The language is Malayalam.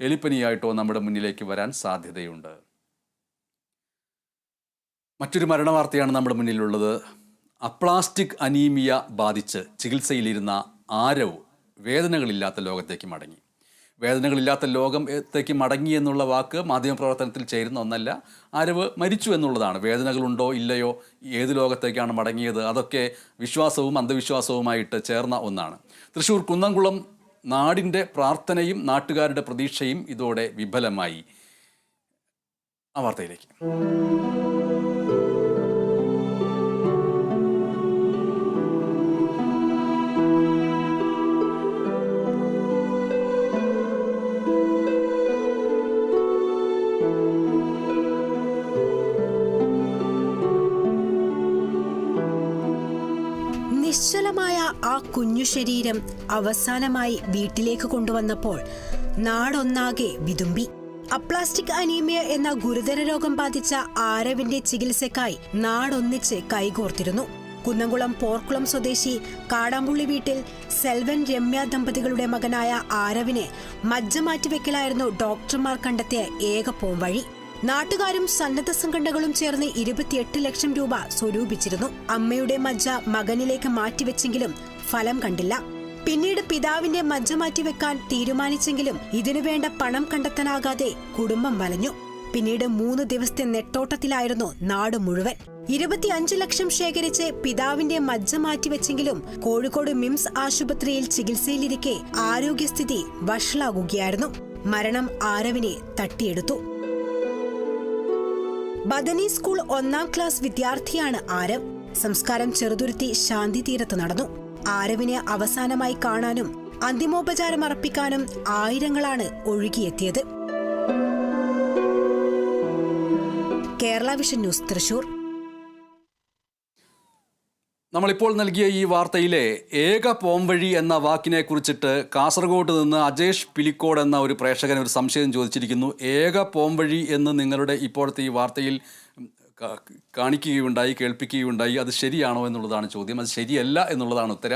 എലിപ്പനിയായിട്ടോ നമ്മുടെ മുന്നിലേക്ക് വരാൻ സാധ്യതയുണ്ട്. മറ്റൊരു മരണവാർത്തയാണ് നമ്മുടെ മുന്നിലുള്ളത്. അപ്ലാസ്റ്റിക് അനീമിയ ബാധിച്ച് ചികിത്സയിലിരുന്ന ആരവ് വേദനകളില്ലാത്ത ലോകത്തേക്ക് മടങ്ങി. വേദനകളില്ലാത്ത ലോകത്തേക്ക് മടങ്ങി എന്നുള്ള വാക്ക് മാധ്യമപ്രവർത്തനത്തിൽ ചേരുന്ന ഒന്നല്ല ആരവ് മരിച്ചു എന്നുള്ളതാണ്. വേദനകളുണ്ടോ ഇല്ലയോ ഏത് ലോകത്തേക്കാണ് മടങ്ങിയത് അതൊക്കെ വിശ്വാസവും അന്ധവിശ്വാസവുമായിട്ട് ചേർന്ന ഒന്നാണ്. തൃശ്ശൂർ കുന്നംകുളം നാടിന്റെ പ്രാർത്ഥനയും നാട്ടുകാരുടെ പ്രതീക്ഷയും ഇതോടെ വിഫലമായി. ആ വാർത്തയിലേക്ക്. നിശ്ചലമായ ആ കുഞ്ഞു ശരീരം അവസാനമായി വീട്ടിലേക്ക് കൊണ്ടുവന്നപ്പോൾ നാടൊന്നാകെ വിതുമ്പി. അപ്ലാസ്റ്റിക് അനീമിയ എന്ന ഗുരുതര രോഗം ബാധിച്ച ആരവിന്റെ ചികിത്സയ്ക്കായി നാടൊന്നിച്ച് കൈകോർത്തിരുന്നു. കുന്നംകുളം പോർക്കുളം സ്വദേശി കാടാമ്പുള്ളി വീട്ടിൽ സെൽവൻ രമ്യ ദമ്പതികളുടെ മകനായ ആരവിനെ മജ്ജ മാറ്റിവെക്കലായിരുന്നു ഡോക്ടർമാർ കണ്ടെത്തിയ ഏക പോംവഴി. നാട്ടുകാരും സന്നദ്ധ സംഘടനകളും ചേർന്ന് ഇരുപത്തിയെട്ട് ലക്ഷം രൂപ സ്വരൂപിച്ചിരുന്നു. അമ്മയുടെ മജ്ജ മകനിലേക്ക് മാറ്റിവെച്ചെങ്കിലും ഫലം കണ്ടില്ല. പിന്നീട് പിതാവിന്റെ മജ്ജ മാറ്റിവെക്കാൻ തീരുമാനിച്ചെങ്കിലും ഇതിനുവേണ്ട പണം കണ്ടെത്താനാകാതെ കുടുംബം വലഞ്ഞു. പിന്നീട് മൂന്ന് ദിവസത്തെ നെട്ടോട്ടത്തിലായിരുന്നു നാട് മുഴുവൻ. ഇരുപത്തിയഞ്ച് ലക്ഷം ശേഖരിച്ച് പിതാവിന്റെ മജ്ജ മാറ്റിവെച്ചെങ്കിലും കോഴിക്കോട് മിംസ് ആശുപത്രിയിൽ ചികിത്സയിലിരിക്കെ ആരോഗ്യസ്ഥിതി വഷളാകുകയായിരുന്നു. മരണം ആരവിനെ തട്ടിയെടുത്തു. ബദനി സ്കൂൾ ഒന്നാം ക്ലാസ് വിദ്യാർത്ഥിയാണ് ആരവ്. സംസ്കാരം ചെറുതുരുത്തി ശാന്തി തീരത്ത് നടന്നു. ആരവിനെ അവസാനമായി കാണാനും അന്തിമോപചാരം അർപ്പിക്കാനും ആയിരങ്ങളാണ് ഒഴുകിയെത്തിയത്. Kerala vision news Thrissur. നമ്മളിപ്പോൾ നൽകിയ ഈ വാർത്തയിലെ ഏക പോംവഴി എന്ന വാക്കിനെ കുറിച്ചിട്ട് കാസർഗോഡ് നിന്ന് അജേഷ് പിലിക്കോട് എന്ന ഒരു പ്രേക്ഷകൻ ഒരു സംശയം ചോദിച്ചിരിക്കുന്നു. ഏക പോംവഴി എന്ന് നിങ്ങളുടെ ഇപ്പോഴത്തെ ഈ വാർത്തയിൽ കാണിക്കുകയുണ്ടായി കേൾപ്പിക്കുകയുണ്ടായി. അത് ശരിയാണോ എന്നുള്ളതാണ് ചോദ്യം. അത് ശരിയല്ല എന്നുള്ളതാണ് ഉത്തരം.